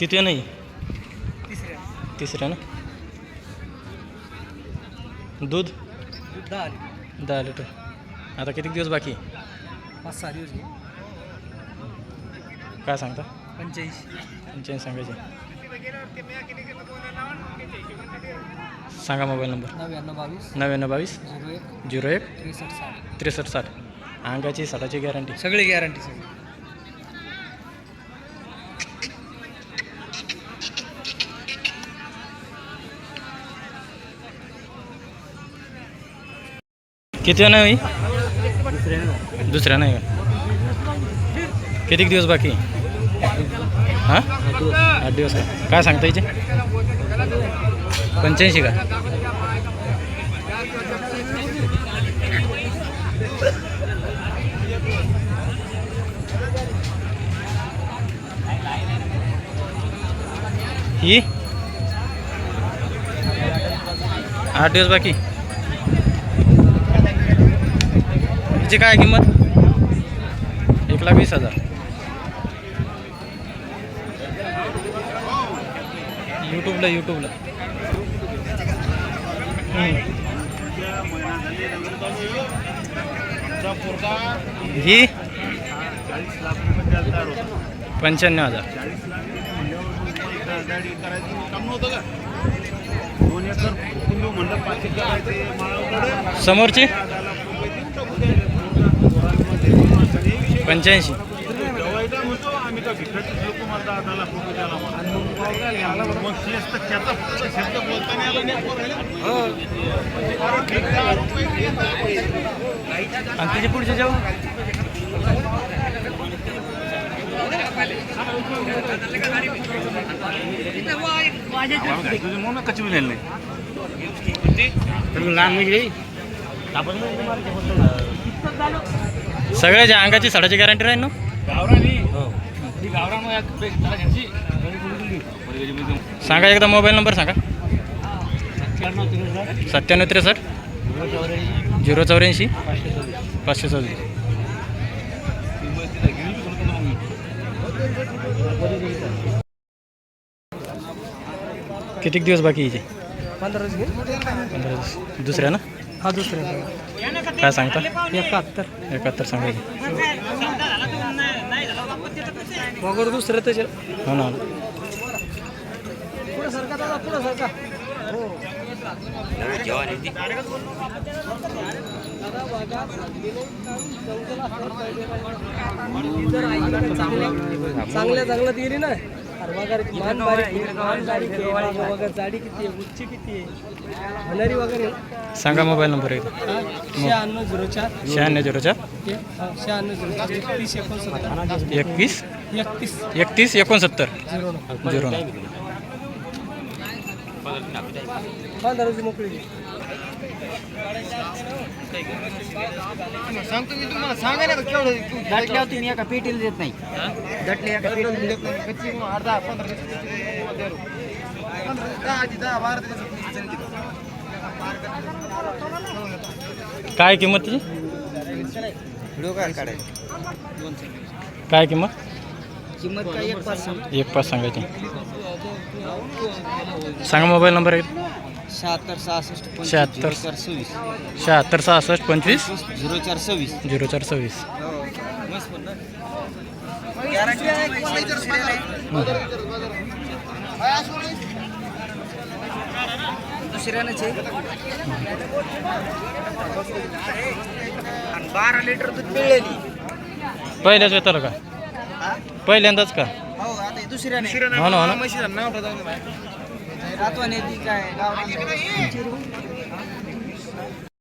किती नाही तिसऱ्या. ना? दूध? दहा आली दहा लिटर. आता किती दिवस बाकी? पाच सहा दिवस काय सांगता? पंच्याऐंशी पंच्याऐंशी सांगायचे. सांगा मोबाईल नंबर. नव्याण्णव बावीस. नव्याण्णव बावीस. झिरो एक. झिरो एक. त्रेसष्ट साठ. त्रेसष्ट साठ. अंगाची साठाची गॅरंटी. सगळी गॅरंटी सगळी. किती नाही दुसऱ्या नाही का? किती दिवस बाकी? हां? आठ दिवस. का काय सांगता याचे पंच्याऐंशी का? ही? आठ दिवस बाकी? त्याची काय किंमत? एक लाख वीस हजार. यूट्यूबला यूट्यूबला ही? पंच्याण्णव हजार. समोरची? तेच तर त्याचा फक्त शब्द बोलताना आला नाही. पोरायला. अरे ठीक सगळ्याच्या अंगाची साडाची गॅरंटी राहील ना? बोलून. सांगा एकदा मोबाईल नंबर सांगा. सत्त्याण्णव त्रेसष्ट. झिरो चौऱ्याऐंशी. पाचशे सव्वीस. किती दिवस बाकी याचे पंधरा दिवस. दुसऱ्या ना? हा दुसऱ्या काय सांगता? एकाहत्तर. एकाहत्तर सांगायचे वगैरे दुसरं त्याच्या हो ना. पुढे सरका दादा पुढे सरका हो. चांगल्या चांगल्यात गेली ना आहे, आहे, आहे आहे? सांगा मोबाईल नंबर एकदा. हा, शहाण्णव झिरो चार. शहाण्णव झिरो चार. एक, शहाण्णव झिरो चार. एकतीस एकोणसत्तर. एकवीस एकतीस. एकतीस एकोणसत्तर. झिरो झिरो मोकळी सांगतो मी तुम्हाला सांगा ना केवढं दटल्यावर तुम्ही एका पेटीला देत नाही दटले एका पेटीला देत नाही कच्ची अर्धा पंधरा दिवस द्या. पंधरा दहा आधी दहा बारा दिवस चालली. काय किंमत काढायचं काय किंमत किंमत काय एक पाच सांग. एक पाच सांगायची सांगा मोबाईल नंबर एक. शहात्तर सहासष्ट पंचवीस शहात्तर. झिरो चार सव्वीस. शहात्तर सहासष्ट पंचवीस. झिरो चार सव्वीस. झिरो चार सव्वीस. दुसऱ्यानंच आहे. आणि बारा लिटर दूध पिळलेली. पहिल्याच वेताला का? पहिल्यांदाच का? हो आता हे दुसऱ्याने. हो ना हो ना. म्हशीचं नाव ठेवलं रातवाने ती काय गावरान